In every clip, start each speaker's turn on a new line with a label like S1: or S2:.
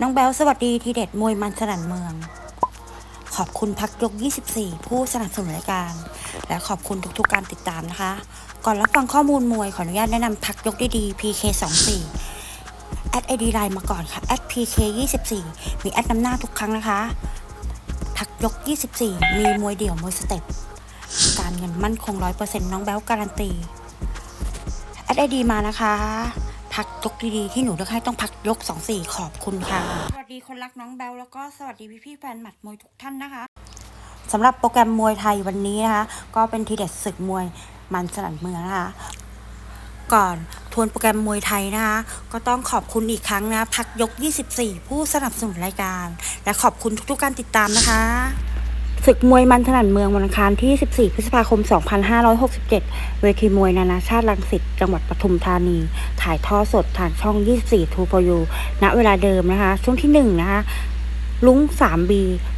S1: น้องแบลสวัสดีทีเด็ดมวยมันสนั่นเมือง ขอบคุณพักยก 24 ผู้สนับสนุนรายการ และขอบคุณทุกๆการติดตามนะคะ ก่อนรับฟังข้อมูลมวยขออนุญาตแนะนำพักยกดีๆ PK 24 แอดไอดีไลน์มาก่อนค่ะแอด PK 24 มีแอดนำหน้าทุกครั้งนะคะทักยก 24 มีมวยเดี่ยวมวยสเต็ปการเงินมั่นคง 100%น้องแบลการันตีแอดไอดีมานะคะ พักยกดีๆที่หนูเลือกให้ต้องพักยก24ขอบคุณค่ะ สวัสดีคนรักน้องแบลแล้วก็สวัสดีพี่ๆแฟนหมัดมวยทุกท่านนะคะสำหรับโปรแกรมมวยไทยวันนี้นะคะ ก็เป็นทีเด็ดศึกมวยมันสนั่นเมืองนะคะก่อนทวนโปรแกรมมวยไทยนะคะ ก็ต้องขอบคุณอีกครั้งนะ พักยก 24 ผู้สนับสนุนรายการ และขอบคุณทุกๆการติดตามนะคะ ศึกมวยมันถนันเมืองวันอังคารที่ 14 พฤษภาคม 2567 เวทีมวยนานาชาติลังสิต จังหวัดปทุมธานี ถ่ายทอดสดทางช่อง 24 True for You ณเวลาเดิมนะคะ ช่วงที่ 1 นะคะ ลุง 3B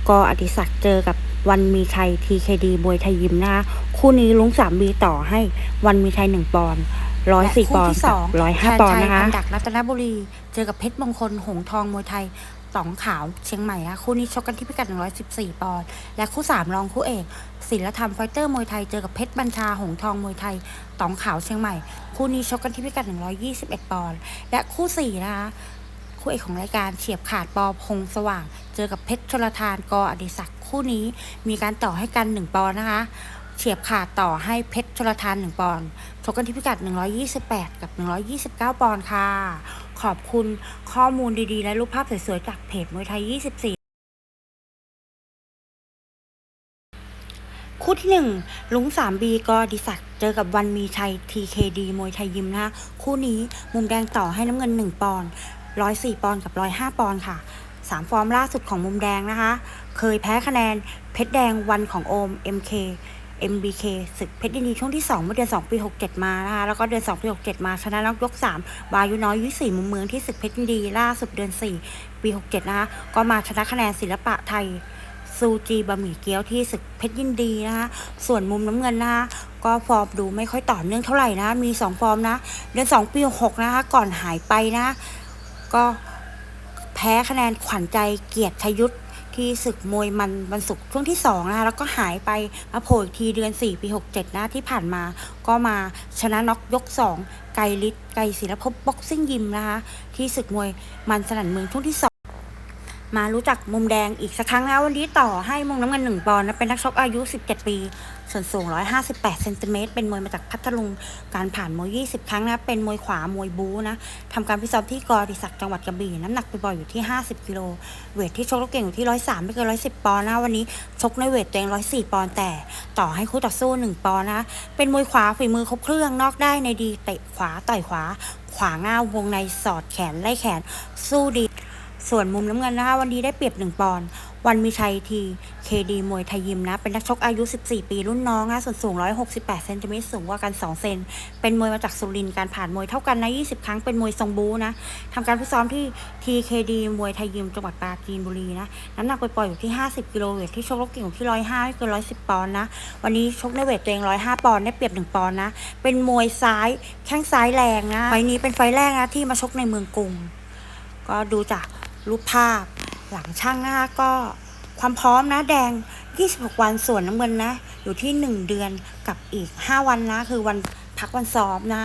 S1: กออดิศักดิ์เจอกับวันมีชัย TKD มวยไทยยิมนะคะ คู่นี้ลุง 3B ต่อให้วันมีชัย 1 ปอนด์104ปอนด์กับ105ปอนด์นะคะดักรัตนบุรี เจอกับเพชรมงคล หงทองมวยไทย ต๋องขาวเชียงใหม่นะคู่นี้ชกกันที่พิกัด 114 ปอนด์และคู่ 3 รองคู่เอกศิลธรรมไฟเตอร์มวยไทยเจอกับเพชรบัญชาหงทองมวยไทยตองขาวเชียงใหม่ คู่นี้ชกกันที่พิกัด 121 ปอนด์และคู่4นะคะคู่เอกของรายการเฉียบขาดปอพงสว่าง เจอกับเพชรชลทานกออดิศักดิ์คู่นี้มีการต่อให้กัน 1 ปอนด์นะคะ เฉียบขาดต่อให้เพชรชลทาน 1 ปอนด์ชกกันที่พิกัด 128 กับ 129 ปอนด์ค่ะ ขอบคุณข้อมูลดีๆ และรูปภาพสวยๆ จากเพจมวยไทย 24คู่ที่1ลุง 3B กอดิศักเจอกับวันมีชัย TKD มวยไทยยิมนะคะคู่นี้มุมแดงต่อให้น้ำเงิน 1 ปอนด์104 ปอนด์กับ 105 ปอนด์ค่ะ 3 ฟอร์มล่าสุดของมุมแดงนะคะ เคยแพ้คะแนนเพชรแดงวันของโอม MK MBK ศึกเพชรยินดีช่วงที่ 2 เมื่อเดือน 2 ปี 67 มานะคะแล้วก็เดือน 2 ปี 67 มาชนะน็อกยก 3 วายุน้อยยุ้สี่มุมเมืองที่ศึกเพชรยินดีล่าสุดเดือน 4 ปี 67 นะคะก็มาชนะคะแนนศิลปะไทยซูจีบะหมี่เกี๊ยวที่ศึกเพชรยินดีนะคะส่วนมุมน้ำเงินนะคะก็ฟอร์มดูไม่ค่อยต่อเนื่องเท่าไหร่นะ มี 2 ฟอร์มนะ เดือน 2 ปี6นะคะก่อนหายไปนะ ก็แพ้คะแนนขวัญใจเกียรติชยุทธ ที่ศึกมวยมันวันศุกร์ช่วงที่2นะคะแล้วก็หายไปมาโผล่อีกทีเดือน 4 ปี 67 นะที่ผ่านมา ก็มาชนะน็อกยก 2 ไกรลิศไกรศิลปภพบ็อกซิ่งยิมนะคะที่ศึกมวยมันสนั่นเมืองช่วงที่ 2 มารู้จักมุมแดงอีกสักครั้งนะวันนี้ต่อให้มุมน้ำเงินหนึ่งปอนด์นะเป็นนักชกอายุ 17 ปี ส่วนสูง 158เซนติเมตรเป็นมวยมาจากพัทลุง การผ่านมวย 20 ครั้งนะเป็นมวยขวามวยบูนะทำการพิซ้อมที่กอดิศักจังหวัดกระบี่น้ำหนักไปบ่อยอยู่ที่ 50 กิโลเวทที่ชกแล้วเก่งอยู่ที่ 103 ไม่เกิน 110 ปอนด์นะวันนี้ชกในเวทตัวเอง104 ปอนด์แต่ ต่อให้คู่ต่อสู้ 1 ปอนด์นะเป็นมวยขวาฝีมือครบเครื่องนอกได้ในดีเตะขวาต่อยขวา ขวางหน้าวงในสอดแขนไล่แขนสู้ดี ส่วนมุมน้ำเงินนะคะ วันนี้ได้เปรียบ 1 ปอนด์วันมีชัยทีเคดีมวยไทยยิมนะ เป็นนักชกอายุ 14 ปีรุ่นน้องนะส่วนสูง 168 เซนติเมตรสูงกว่ากัน 2 เซน เป็นมวยมาจากสุรินทร์การผ่านมวยเท่ากันนะ 20 ครั้งเป็นมวยทรงบูนะทำการฟิตซ้อมที่ TKD มวยไทยยิมจังหวัดปราจีนบุรีนะ น้ำหนักไปปล่อยอยู่ที่ 50 กิโลเวทที่ชกลกเก่งอยู่ที่ 105ไม่เกิน110 ปอนด์นะ วันนี้ชกในเวทตัวเอง 105 ปอนด์ได้เปรียบ 1 ปอนด์นะ เป็นมวยซ้ายแข้งซ้ายแรงนะ ไฟนี้เป็นไฟแรกนะที่มาชกในเมืองกรุง ก็ดูจาก รูปภาพ หลังช่างนะคะก็ความพร้อมนะแดง 26 วันส่วนน้ำเงินนะ อยู่ที่ 1 เดือนกับอีก 5 วันนะ คือวันพักวันซ้อมนะ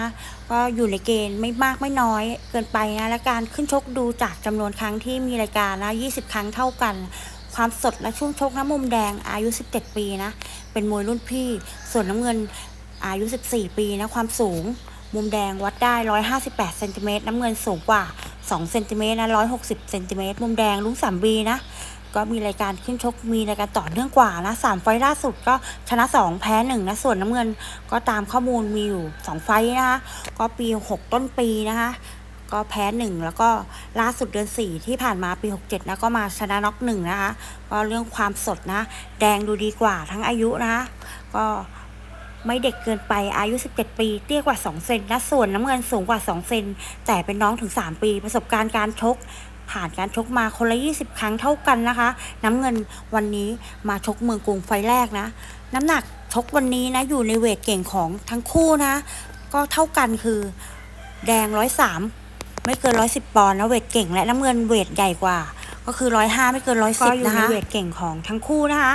S1: ก็อยู่ในเกณฑ์ไม่มากไม่น้อยเกินไปนะ และการขึ้นชกดูจากจำนวนครั้งที่มีรายการนะ 20 ครั้งเท่ากัน ความสดและช่วงชกนะมุมแดงอายุ 17 ปีนะ เป็นมวยรุ่นพี่ ส่วนน้ำเงินอายุ 14 ปีนะ ความสูง มุมแดงวัดได้ 158เซนติเมตรน้ำเงินสูงกว่า 2 เซนติเมตรนะ 160เซนติเมตรมุมแดงลุงสามบีนะ ก็มีรายการขึ้นชกมีรายการต่อเนื่องกว่านะสามไฟล์ล่าสุดก็ชนะ 2 แพ้1นะ ส่วนน้ำเงินก็ตามข้อมูลมีอยู่ 2 ไฟล์นะคะ ก็ปี 6 ต้นปีนะคะ ก็แพ้1แล้วก็ล่าสุดเดือน 4 ที่ผ่านมาปี 67นะก็มาชนะน็อก1นะคะ ก็เรื่องความสดนะ แดงดูดีกว่าทั้งอายุนะคะก็ ไม่เด็กเกินไปอายุ 17 ปี เตี้ยกว่า 2 เซนนะส่วนน้ำเงินสูงกว่า 2 เซน แต่เป็นน้องถึง 3 ปี ประสบการณ์การชก ผ่านการชกมาคนละ 20 ครั้งเท่ากันนะคะ น้ำเงินวันนี้มาชกเมืองกรุงไฟแรกนะ น้ำหนักชกวันนี้นะอยู่ในเวทเก่งของทั้งคู่นะ ก็เท่ากันคือแดง 103 ไม่เกินร้อยสิบปอนด์นะเวทเก่ง และน้ำเงินเวทใหญ่กว่า ก็คือร้อยห้าไม่เกินร้อยสิบนะคะเวทเก่งของทั้งคู่นะคะ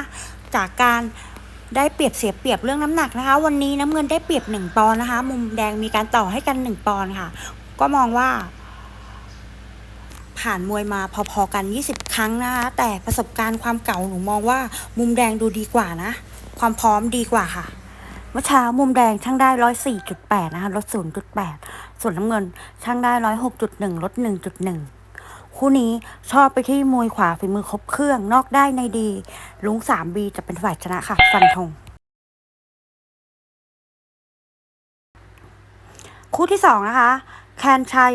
S1: จากการ ได้เปรียบเสียเปรียบเรื่องน้ำหนักนะคะ วันนี้น้ำเงินได้เปรียบหนึ่งปอนนะคะ มุมแดงมีการต่อให้กันหนึ่งปอนค่ะ ก็มองว่า ผ่านมวยมาพอๆกัน 20 ครั้งนะคะ แต่ประสบการณ์ความเก่าหนูมองว่า มุมแดงดูดีกว่านะ ความพร้อมดีกว่าค่ะเมื่อเช้ามุมแดงช่างได้ร้อยสี่จุดแปดนะคะลดศูนย์จุดแปดส่วนน้ำเงินช่างได้ร้อยหกจุดหนึ่งลดหนึ่งจุดหนึ่ง คู่นี้ชอบไปที่มวยขวาฝีมือครบเครื่องนอกได้ในดี ลุงสามบีจะเป็นฝ่ายชนะค่ะ ฟันธงคู่ที่สองนะคะ แคนชัย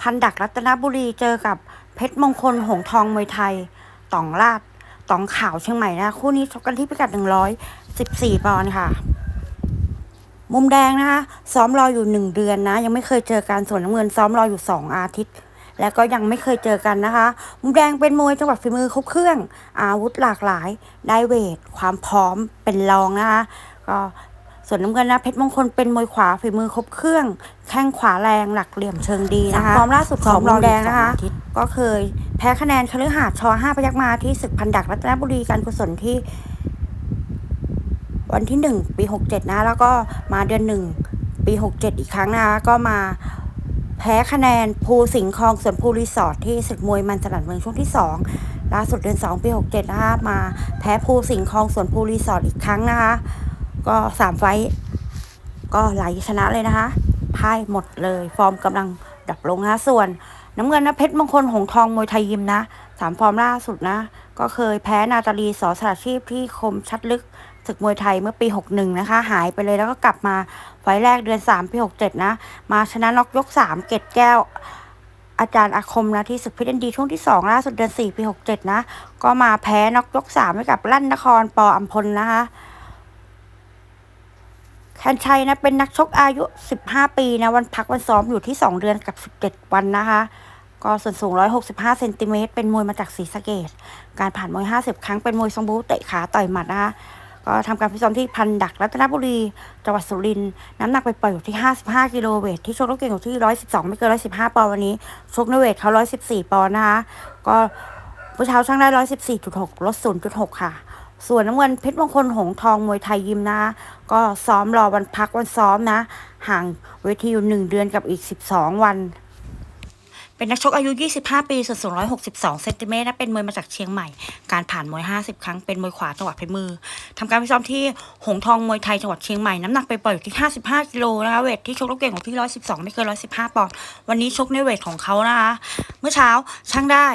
S1: พันดักรัตนบุรีเจอกับเพชรมงคล หงทองมวยไทยตองลาดตองขาวเชียงใหม่นะ คู่นี้ชกกันที่พิกัดหนึ่งร้อยสิบสี่ปอนด์ค่ะมุมแดงนะคะ ซ้อมรออยู่หนึ่งเดือนนะ ยังไม่เคยเจอกันส่วนน้ำเงินซ้อมรออยู่สองอาทิตย์ และก็ยังไม่เคยเจอกันนะคะ มุมแดงเป็นมวยจังหวัดฝีมือครบเครื่อง อาวุธหลากหลาย ได้เวท ความพร้อมเป็นรองนะคะ ก็ส่วนน้ำเงินนะเพชรมงคลเป็นมวยขวาฝีมือครบเครื่อง แข้งขวาแรงหลักเหลี่ยมเชิงดีนะคะฟอร์มล่าสุดของมุมแดงนะคะ ก็เคยแพ้คะแนนคฤหาสน์ชห้าพยักมาที่ศึกพันดักรัตนบุรีการกุศลที่ วันที่หนึ่งปีหกเจ็ดนะ แล้วก็มาเดือนหนึ่งปีหกเจ็ดอีกครั้งนะคะก็มา แพ้คะแนนภูสิงห์คลองสวนภูรีสอร์ทที่ศึกมวยมันสลัดเมืองช่วงที่สองล่าสุดเดือนสองปีหกเจ็ดนะคะมาแพ้ภูสิงห์คลองสวนภูรีสอร์ทอีกครั้งนะคะ ก็สามไฟก็ไหลชนะเลยนะคะพ่ายหมดเลย ฟอร์มกำลังดับลงนะคะส่วน น้ำเงินนะเพชรมงคลหงทองมวยไทยยิมนะสามฟอร์มล่าสุดนะ ก็เคยแพ้นาตาลีสอสระชีพที่คมชัดลึก ศึกมวยไทยเมื่อปี 61 นะคะ หายไปเลยแล้วก็กลับมาไฟแรกเดือน 3 ปี 67 นะ มาชนะน็อกยก 3 เกตแก้ว อาจารย์อาคมนะที่ศึกเพชรยินดีช่วงที่ 2 ล่าสุดเดือน 4 ปี 67 นะ ก็มาแพ้น็อกยก 3 ให้กับลั่นนครปออัมพลนะคะแคนชัยนะเป็นนักชกอายุ 15 ปีนะวันพักวันซ้อมอยู่ที่ 2 เดือนกับ 17 วันนะคะก็ส่วนสูง 165 เซนติเมตร เป็นมวยมาจากศรีสะเกดการผ่านมวย 50 ครั้ง เป็นมวยทรงบูเตะขาต่อยหมัดนะคะ ก็ทำการฟิซ้อมที่พันดักรัตนบุรีจังหวัดสุรินทร์น้ำหนักไปปล่อยอยู่ที่ 55 กิโลเวทที่ชกลูกเก่งอยู่ที่ 112 ไม่เกิน 115 ปอนด์วันนี้ ชกในเวทเขา 114 ปอนด์นะคะ ก็เมื่อเช้าช่างได้ 114.6 ลด 0.6 ค่ะ ส่วนน้ำเงินเพชรมงคลหงทองมวยไทยยิมนะ ก็ซ้อมรอวันพักวันซ้อมนะ ห่างเวทีอยู่ 1 เดือนกับอีก 12 วัน เป็นนักชกอายุ 25 ปีส่วนสูง 162 เซนติเมตรนะ เป็นมวยมาจากเชียงใหม่ การผ่านมวย 50 ครั้ง เป็นมวยขวาจังหวัดเพชรมือทำการฟิซ้อมที่หงทองมวยไทยจังหวัดเชียงใหม่ น้ำหนักไปปล่อยอยู่ที่ 55 กิโลนะคะ เวทที่ชกลูกเก่งของที่ 112 ไม่เกิน 115 ปอนด์ วันนี้ชกในเวทของเขานะคะ เมื่อเช้าช่างได้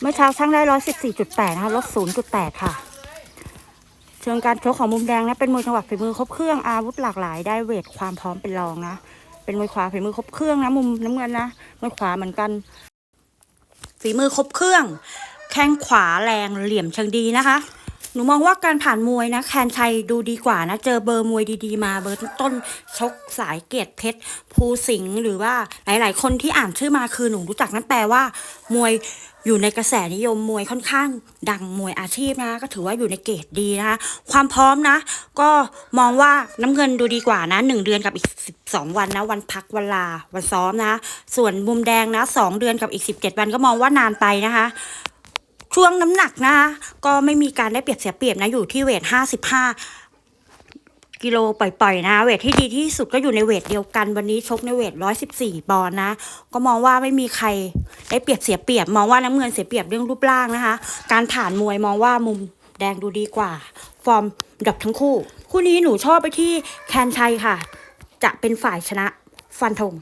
S1: เมื่อเช้าช่างได้ 114.8 นะคะ ลด 0.8 ค่ะ เชิงการชกของมุมแดงนะ เป็นมวยจังหวะฝีมือครบเครื่อง อาวุธหลากหลาย ได้เวทความพร้อมเป็นรองนะ เป็นมวยขวาฝีมือครบเครื่องนะมุมน้ำเงินนะมวยขวาเหมือนกัน ฝีมือครบเครื่อง แข้งขวาแรงเหลี่ยมเชิงดีนะคะ หนูมองว่าการผ่านมวยนะ แคนชัยดูดีกว่านะ เจอเบอร์มวยดีๆมาเบอร์ต้นชกสายเกียรติเพชรภูสิงห์หรือว่าหลาย ๆ คนที่อ่านชื่อมาคือหนูรู้จักนั่นแปลว่า มวย อยู่ในกระแสนิยมมวยค่อนข้าง ดังมวยอาชีพนะ ก็ถือว่าอยู่ในเกรดดีนะคะความพร้อมนะ ก็มองว่าน้ำเงินดูดีกว่านะหนึ่งเดือนกับอีกสิบสองวันนะ วันพักวันลาวันซ้อมนะ ส่วนมุมแดงนะสองเดือนกับอีกสิบเจ็ดวันก็มองว่านานไปนะคะช่วงน้ำหนักนะคะก็ไม่มีการได้เปรียบเสียเปรียบนะอยู่ที่เวทห้าสิบห้า กิโลปล่อยๆนะ เวทที่ดีที่สุดก็อยู่ในเวทเดียวกัน วันนี้ชกในเวทร้อยสิบสี่ปอนด์นะ ก็มองว่าไม่มีใครได้เปรียบเสียเปรียบ มองว่าน้ำเงินเสียเปรียบเรื่องรูปร่างนะคะ การผ่านมวยมองว่ามุมแดงดูดีกว่า ฟอร์มดับทั้งคู่ คู่นี้หนูชอบไปที่แคนชัยค่ะ จะเป็นฝ่ายชนะฟันธง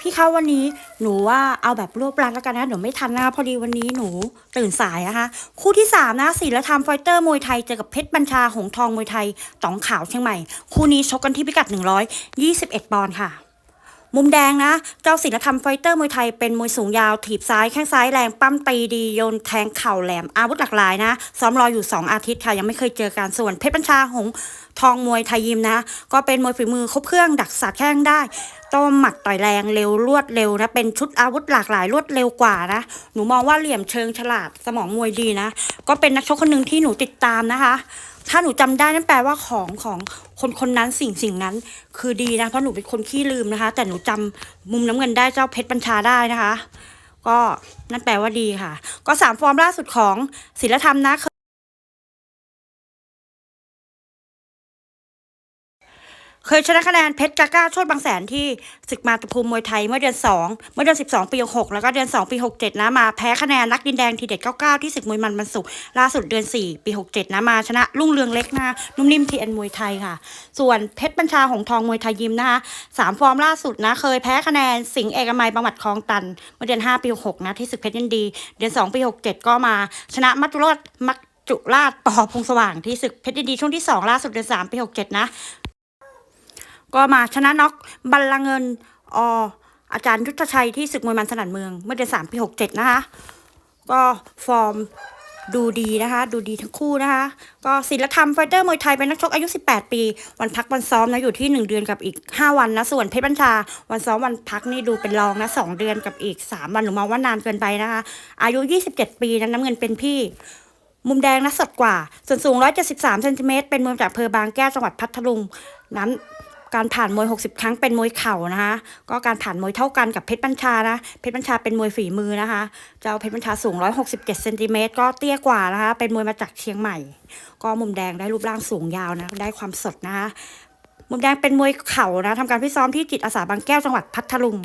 S1: พี่เขาวันนี้หนูว่าเอาแบบรวบรัดแล้วกันนะเดี๋ยวไม่ทันนะพอดีวันนี้หนูตื่นสายนะคะ คู่ที่สามนะศิลธรรมไฟเตอร์มวยไทยเจอกับเพชรบัญชาหงทองมวยไทยต๋องขาวเชียงใหม่ คู่นี้ชกกันที่พิกัด 121 ปอนด์ค่ะ มุมแดงนะ เจ้าศิลธรรมไฟเตอร์มวยไทยเป็นมวยสูงยาวถีบซ้ายแข้งซ้ายแรงปั้มตีดีโยนแทงเข่าแหลมอาวุธหลากหลายนะ ซ้อมรออยู่ 2 อาทิตย์ค่ะยังไม่เคยเจอการส่วนเพชรบัญชาหงทองมวยไทยยิมนะ ก็เป็นมวยฝีมือครบเครื่องดักสาดแข้งได้โต้หมัดต่อยแรงเร็วรวดเร็วนะ เป็นชุดอาวุธหลากหลายรวดเร็วกว่านะ หนูมองว่าเหลี่ยมเชิงฉลาดสมองมวยดีนะ ก็เป็นนักชกคนหนึ่งที่หนูติดตามนะคะ ถ้าหนูจำได้นั่นแปลว่าของของคนคนนั้นสิ่งสิ่งนั้น คือดีนะเพราะหนูเป็นคนขี้ลืมนะคะ แต่หนูจำมุมน้ำเงินได้เจ้าเพชรบัญชาได้นะคะ ก็นั่นแปลว่าดีค่ะ ก็สามฟอร์มล่าสุดของศิลธรรมนะ เคยชนะคะแนนเพชรกาก้าโชดบางแสนที่ศึกมาตุภูมิมวยไทยเมื่อเดือน 2 เมื่อเดือน 12 ปี66แล้วก็เดือน 2 ปี 67 นะมาแพ้คะแนนนักดินแดงทีเด็ด 99 ที่ศึกมวยมันบรรสุกล่าสุดเดือน 4 ปี 67 นะมาชนะรุ่งเรืองเล็กนะนุ่มนิ่มทีเอ็นมวยไทยค่ะ ส่วนเพชรบัญชาหงทองมวยไทยยิมนะคะสามฟอร์มล่าสุดนะ เคยแพ้คะแนนสิงห์เอกมัยบางหมัดคลองตัน เมื่อเดือน 5 ปี66นะที่ศึกเพชรยินดี เดือน 2 ปี 67 ก็มาชนะมัจจุราชมัจจุราชปอพงสว่างที่ศึกเพชรยินดีช่วงที่ 2 ล่าสุดเดือน3ปี 67 นะ ก็มาชนะน็อกบัลลังก์เงินออาจารย์ยุทธชัยที่ศึกมวยมันสนั่นเมือง เมื่อเดือนสามปีหกเจ็ดนะคะ ก็ฟอร์มดูดีนะคะ ดูดีทั้งคู่นะคะ ก็ศิลธรรมไฟเตอร์มวยไทยเป็นนักชกอายุ 18 ปี วันพักวันซ้อมนะอยู่ที่ 1 เดือนกับอีก 5 วันนะส่วนเพชรบัญชา วันซ้อมวันพักนี่ดูเป็นรองนะ2เดือนกับอีก 3 วันหนูมองว่านานเกินไปนะคะ อายุ 27 ปีนะน้ำเงินเป็นพี่ มุมแดงนะสดกว่า ส่วนสูง 173เซนติเมตรเป็นมวยจากเภอบางแก้วจังหวัดพัทลุงนั้น การผ่านมวย 60 ครั้งเป็นมวยเข่านะคะ ก็การผ่านมวยเท่ากันกับเพชรบัญชานะ เพชรบัญชาเป็นมวยฝีมือนะคะ เจ้าเพชรบัญชาสูง 167เซนติเมตรก็เตี้ยกว่านะคะ เป็นมวยมาจากเชียงใหม่ ก็มุมแดงได้รูปร่างสูงยาวนะ ได้ความสดนะคะ มุมแดงเป็นมวยเข่านะทำการพิซ้อมที่จิตอาสาบางแก้วจังหวัดพัทลุง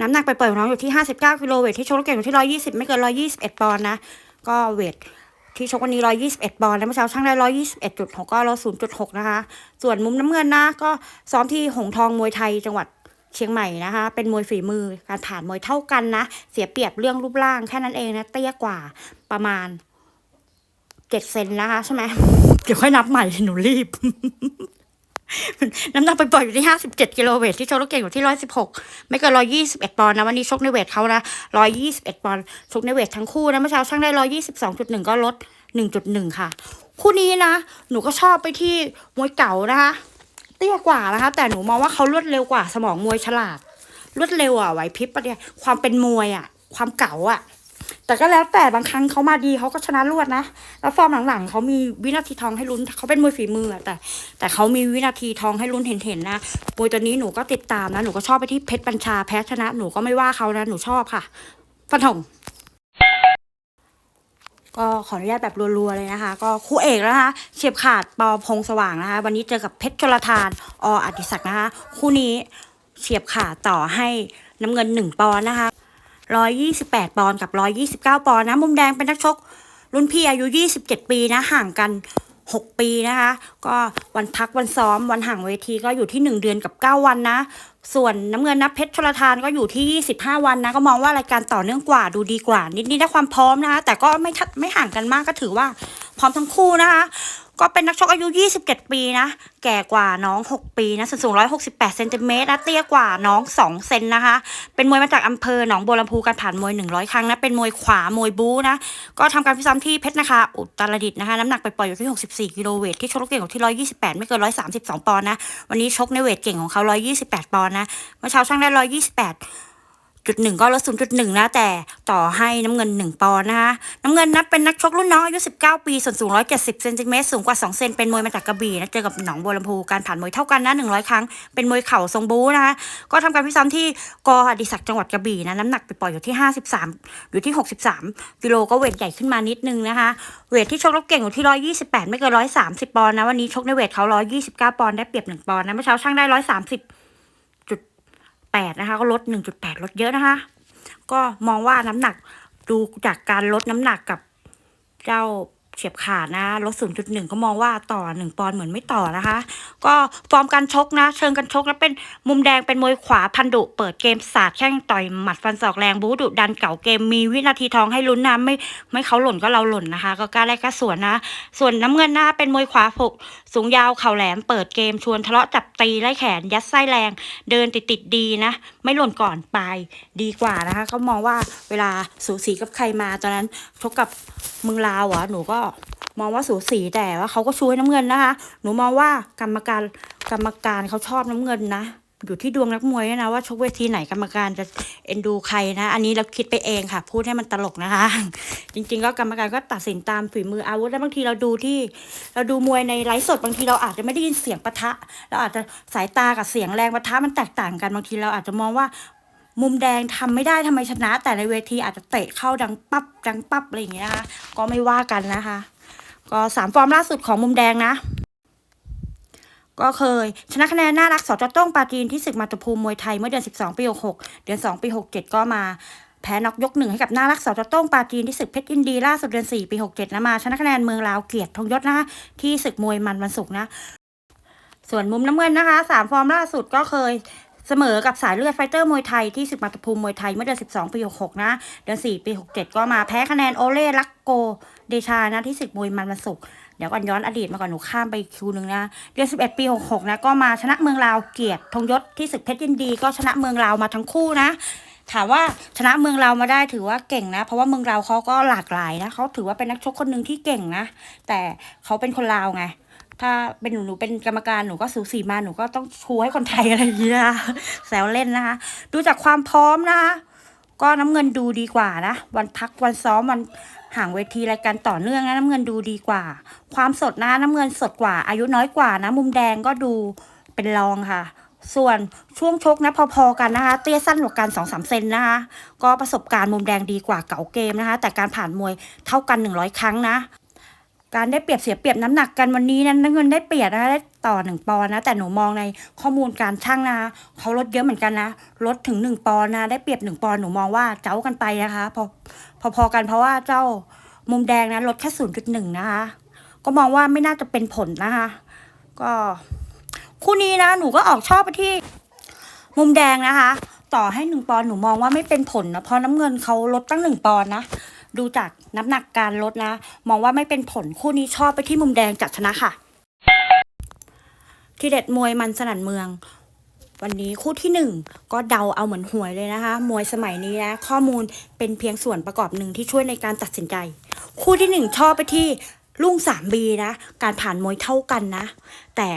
S1: น้ำหนักไปเปิดของน้องอยู่ที่ 59กิโลเวทที่ชกเก่งอยู่ที่ 120 ไม่เกิน 121 ปอนด์นะ ก็เวท ที่ชกวันนี้ 121ปอนด์แล้วเมื่อเช้าช่างได้ 121.6ก็ลด0.6 นะคะ ส่วนมุมน้ำเงินนะ ก็ซ้อมที่หงทองมวยไทยจังหวัดเชียงใหม่นะคะ เป็นมวยฝีมือการผ่านมวยเท่ากันนะ เสียเปรียบเรื่องรูปร่างแค่นั้นเองนะ เตี้ยกว่าประมาณเจ็ดเซนนะคะใช่ไหม เดี๋ยวค่อยนับใหม่หนูรีบ น้ำหนักไปปล่อยอยู่ที่57กิโลเวทที่ชกลูกเก่งอยู่ที่116ไม่เกิน121ปอนด์นะวันนี้ชกในเวทเขานะ121ปอนด์ชกในเวททั้งคู่นะเมื่อเช้าช่างได้122.1ก็ลด1.1ค่ะ คู่นี้นะ หนูก็ชอบไปที่มวยเก่านะคะเตี้ยกว่านะคะ แต่หนูมองว่าเขารวดเร็วกว่าสมองมวยฉลาดรวดเร็วอะไหวพริบปะเนี่ยความเป็นมวยอะ ความเก่าอะ แต่ก็แล้วแต่บางครั้งเขามาดีเขาก็ชนะรวดนะ แล้วฟอร์มหลังๆเขามีวินาทีทองให้ลุ้นเขาเป็นมวยฝีมือแต่ แต่เขามีวินาทีทองให้ลุ้นเห็นๆนะมวยตัวนี้หนูก็ติดตามนะหนูก็ชอบไปที่เพชรบัญชาแพ้ชนะหนูก็ไม่ว่าเขานะหนูชอบค่ะฟันธงก็ขออนุญาตแบบรัวๆเลยนะคะ ก็คู่เอกนะคะเฉียบขาดปอพงสว่างนะคะ วันนี้เจอกับเพชรชลทานออดิศักดิ์นะคะ คู่นี้เฉียบขาดต่อให้น้ำเงินหนึ่งปอนนะคะ ร้อยยี่สิบแปดปอนด์กับร้อยยี่สิบเก้าปอนด์นะ มุมแดงเป็นนักชก รุ่นพี่อายุยี่สิบเจ็ดปีนะ ห่างกันหกปีนะคะ ก็วันพักวันซ้อมวันห่างเวทีก็อยู่ที่หนึ่งเดือนกับเก้าวันนะ ส่วนน้ำเงินนะเพชรชลทานก็อยู่ที่ยี่สิบห้าวันนะ ก็มองว่ารายการต่อเนื่องกว่าดูดีกว่า นิดๆได้ความพร้อมนะคะ แต่ก็ไม่ทัดไม่ห่างกันมากก็ถือว่าพร้อมทั้งคู่นะคะ ก็เป็นนักชกอายุ 27 ปีนะ แก่กว่าน้อง 6 ปีนะส่วนสูง 168 เซนติเมตรนะ เตี้ยกว่าน้อง 2 เซนนะคะ เป็นมวยมาจากอำเภอหนองบัวลำพูการผ่านมวย 100 ครั้งนะ เป็นมวยขวา มวยบู๊นะ ก็ทำการพิซ้อมที่เพชรนะคะ อุตรดิตถ์นะคะ น้ำหนักไปปล่อยอยู่ที่ 64 กิโลเวทที่ชกเก่งอยู่ที่ 128 ไม่เกิน 132 ปอนด์นะ วันนี้ชกในเวทเก่งของเขา 128 ปอนด์นะ เมื่อเช้าช่างได้ 128 จุดหนึ่งก็ลดศูนย์จุดหนึ่งนะแต่ต่อให้น้ำเงินหนึ่งปอนด์นะคะน้ำเงินนับเป็นนักชกรุ่นน้องอายุ 19 ปี ส่วนสูง 170 เซนติเมตรสูงกว่า 2 เซนเป็นมวยมาจากกระบี่นะเจอกับหนองบัวลำพูการผ่านมวยเท่ากันนะ 100 ครั้งเป็นมวยเข่าทรงบู๊นะคะก็ทำการพิซ้อมที่กอดิศักดิ์จังหวัดกระบี่นะน้ำหนักไปปล่อยอยู่ที่ 53 อยู่ที่ 63 กิโลก็เวทใหญ่ขึ้นมานิดนึงนะคะเวทที่ชกรบเก่งอยู่ที่ 128 ไม่เกิน 130 ปอนด์นะวันนี้ชกในเวทเขา129 ปอนด์ได้เปรียบ1ปอนด์นะเมื่อเช้าช่างได้ 130 8 นะคะ ก็ลด 1.8 ลดเยอะนะคะ ก็มองว่าน้ำหนักดูจากการลดน้ำหนักกับเจ้า เฉียบขาดนะลด0.1 ก็มองว่าต่อ 1 ปอนด์เหมือนไม่ต่อนะคะ ก็ฟอร์มการชกนะ เชิงการชกแล้วเป็นมุมแดงเป็นมวยขวาพันดุ เปิดเกมสาดแข้งต่อยหมัดฟันศอกแรงบู๊ดุดันเก่าเกมมีวินาทีทองให้ลุ้นนะไม่ไม่เขาหล่นก็เราหล่นนะคะ ก็กล้าแลกกล้าสวนนะ ส่วนน้ำเงินหน้าเป็นมวยขวาผกสูงยาวเข่าแหลมเปิดเกมชวนทะเลาะจับตีไล่แขนยัดไส้แรง เดินติดติดดีนะ ไม่หล่นก่อนไปดีกว่านะคะเขามองว่าเวลาสูสีกับใครมาตอนนั้นชกกับมืองลาวอะหนูก็ มองว่าสูสีแต่ว่าเขาก็ช่วยน้ำเงินนะคะ หนูมองว่ากรรมการกรรมการเขาชอบน้ำเงินนะอยู่ที่ดวงนักมวยนะว่าชกเวทีไหนกรรมการจะเอ็นดูใครนะ อันนี้เราคิดไปเองค่ะ พูดให้มันตลกนะคะ จริง ๆ ก็กรรมการก็ตัดสินตามฝีมืออาวุธแล้วบางทีเราดูที่ เราดูมวยในไลฟ์สดบางทีเราอาจจะไม่ได้ยินเสียงปะทะ เราอาจจะสายตากับเสียงแรงปะทะมันแตกต่างกันบางทีเราอาจจะมองว่ามุมแดงทำไม่ได้ทำไมชนะ แต่ในเวทีอาจจะเตะเข้าดังปั๊บดังปั๊บอะไรอย่างเงี้ยนะคะก็ไม่ว่ากันนะคะ ก็สามฟอร์มล่าสุดของมุมแดงนะ ก็เคย ชนะคะแนนน่ารักสจต้งปาจีนที่ศึกมาตุภูมิมวยไทยเมื่อเดือน 12 ปี 66 เดือน 2 ปี 67 ก็มาแพ้น็อกยกหนึ่งให้กับน่ารักสจต้งปาจีนที่ศึกเพชรอินดีล่าสุดเดือน 4 ปี 67 นะมา ชนะคะแนนเมืองลาวเกียรติธงยศนะที่ศึกมวยมันวันศุกร์นะ ส่วนมุมน้ำเงินนะคะสามฟอร์มล่าสุดก็เคย เสมอกับสายเลือดไฟเตอร์มวยไทยที่ศึกมาตุภูมิมวยไทยเมื่อเดือน 12 ปี 66 นะ เดือน 4 ปี 67 ก็มาแพ้คะแนนโอเล่ลักโกเดชานะที่ศึกมวยมันวันศุกร์เดี๋ยวก่อนย้อนอดีตมาก่อนหนูข้ามไปคิวหนึ่งนะ เดือน 11 ปี 66 นะก็มาชนะเมืองลาวเกียรติธงยศที่ศึกเพชรยินดี ก็ชนะเมืองลาวมาทั้งคู่นะถามว่าชนะเมืองลาวมาได้ถือว่าเก่งนะ เพราะว่าเมืองลาวเขาก็หลากหลายนะเขาถือว่าเป็นนักชกคนหนึ่งที่เก่งนะ แต่เขาเป็นคนลาวไง ถ้าเป็นหนูหนูเป็นกรรมการหนูก็สูสีมาหนูก็ต้องชูให้คนไทยอะไรอย่างเงี้ยนะแซวเล่นนะคะ ดูจากความพร้อมนะคะก็น้ำเงินดูดีกว่านะ วันพักวันซ้อมวันห่างเวทีรายการต่อเนื่องนะน้ำเงินดูดีกว่า ความสดนะน้ำเงินสดกว่า อายุน้อยกว่านะ มุมแดงก็ดูเป็นรองค่ะ ส่วนช่วงชกนะพอๆกันนะคะ เตี้ยสั้นกว่ากันสองสามเซนนะคะ ก็ประสบการณ์มุมแดงดีกว่าเก่าเกมนะคะ แต่การผ่านมวยเท่ากันหนึ่งร้อยครั้งนะ การได้เปรียบเสียเปรียบน้ำหนักกันวันนี้นั้นน้ำเงินได้เปรียบนะคะได้ต่อหนึ่งปอนนะแต่หนูมองในข้อมูลการชั่งนะเขาลดเยอะเหมือนกันนะลดถึงหนึ่งปอนนะได้เปรียบหนึ่งปอนหนูมองว่าเจ้ากันไปนะคะพอพอๆกันเพราะว่าเจ้ามุมแดงนะลดแค่ศูนย์จุดหนึ่งนะคะ ก็มองว่าไม่น่าจะเป็นผลนะคะ ก็คู่นี้นะหนูก็ออกชอบไปที่ มุมแดงนะคะ ต่อให้หนึ่งปอนหนูมองว่าไม่เป็นผลนะเพราะน้ำเงินเขาลดตั้งหนึ่งปอนนะ ดูจากน้ำหนักการลดนะ มองว่าไม่เป็นผลคู่นี้ชอบไปที่มุมแดงจัดชนะค่ะ ที่เด็ดมวยมันสนั่นเมือง วันนี้คู่ที่หนึ่งก็เดาเอาเหมือนหวยเลยนะคะ มวยสมัยนี้นะข้อมูลเป็นเพียงส่วนประกอบหนึ่งที่ช่วยในการตัดสินใจ คู่ที่หนึ่งชอบไปที่ลุงสามบีนะ การผ่านมวยเท่ากันนะ แต่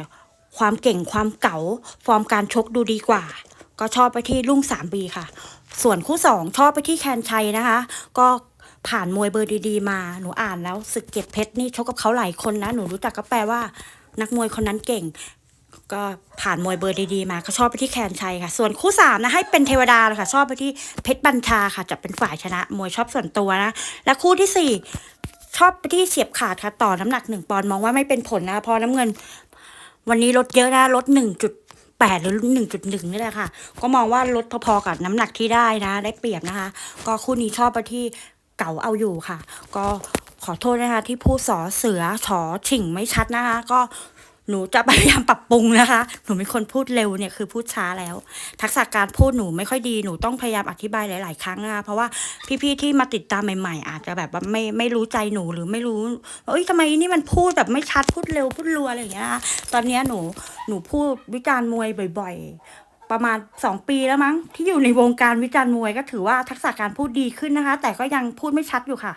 S1: ความเก่งความเก๋าฟอร์มการชกดูดีกว่า ก็ชอบไปที่ลุงสามบีค่ะ ส่วนคู่สองชอบไปที่แคนชัยนะคะ ก็ ผ่านมวยเบอร์ดีๆมา หนูอ่านแล้วศึกเก็บเพชรนี่ชกกับเขาหลายคนนะ หนูรู้จักก็แปลว่า นักมวยคนนั้นเก่ง ก็ผ่านมวยเบอร์ดีๆมาก็ชอบไปที่แคนชัยค่ะ ส่วนคู่สามนะให้เป็นเทวดาเลยค่ะ ชอบไปที่เพชรบัญชาค่ะ จะเป็นฝ่ายชนะ มวยชอบส่วนตัวนะ และคู่ที่สี่ชอบไปที่เฉียบขาดค่ะต่อน้ำหนักหนึ่งปอนด์มองว่าไม่เป็นผลนะพราะน้ำเงิน วันนี้ลดเยอะนะลดหนึ่งจุดแปดหรือหนึ่งจุดหนึ่งนี่แหละค่ะ ก็มองว่าลดพอๆกับน้ำหนักที่ได้นะ ได้เปรียบนะคะ ก็คู่นี้ชอบไปที่ เก๋าเอาอยู่ค่ะ ก็ขอโทษนะคะ ที่พูดสอเสือฉอฉิ่งไม่ชัดนะคะ ก็หนูจะพยายามปรับปรุงนะคะ หนูเป็นคนพูดเร็วเนี่ยคือพูดช้าแล้ว ทักษะการพูดหนูไม่ค่อยดี หนูต้องพยายามอธิบายหลาย ๆ ครั้งนะคะ เพราะว่าพี่ ๆ ที่มาติดตามใหม่ ๆ อาจจะแบบว่าไม่ไม่รู้ใจหนูหรือไม่รู้ว่าเอ้ยทำไมนี่มันพูดแบบไม่ชัดพูดเร็วพูดรัวอะไรอย่างเงี้ยนะคะ ตอนนี้หนูหนูพูดวิจารณ์มวยบ่อย ๆ ประมาณสองปีแล้วมั้ง ที่อยู่ในวงการวิจารณ์มวยก็ถือว่าทักษะการพูดดีขึ้นนะคะ แต่ก็ยังพูดไม่ชัดอยู่ค่ะ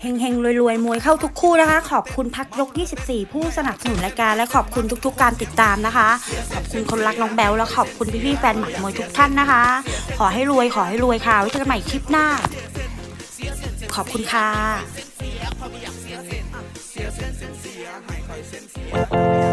S1: เฮงเฮงรวยๆ มวยเข้าทุกคู่นะคะ ขอบคุณพักยก 24 ผู้สนับสนุนรายการและขอบคุณทุกๆ การติดตามนะคะ ขอบคุณคนรักน้องแบลและขอบคุณพี่ๆแฟนหมัดมวยทุกท่านนะคะ ขอให้รวยขอให้รวยค่ะไว้เจอกันใหม่คลิปหน้า ขอบคุณค่ะ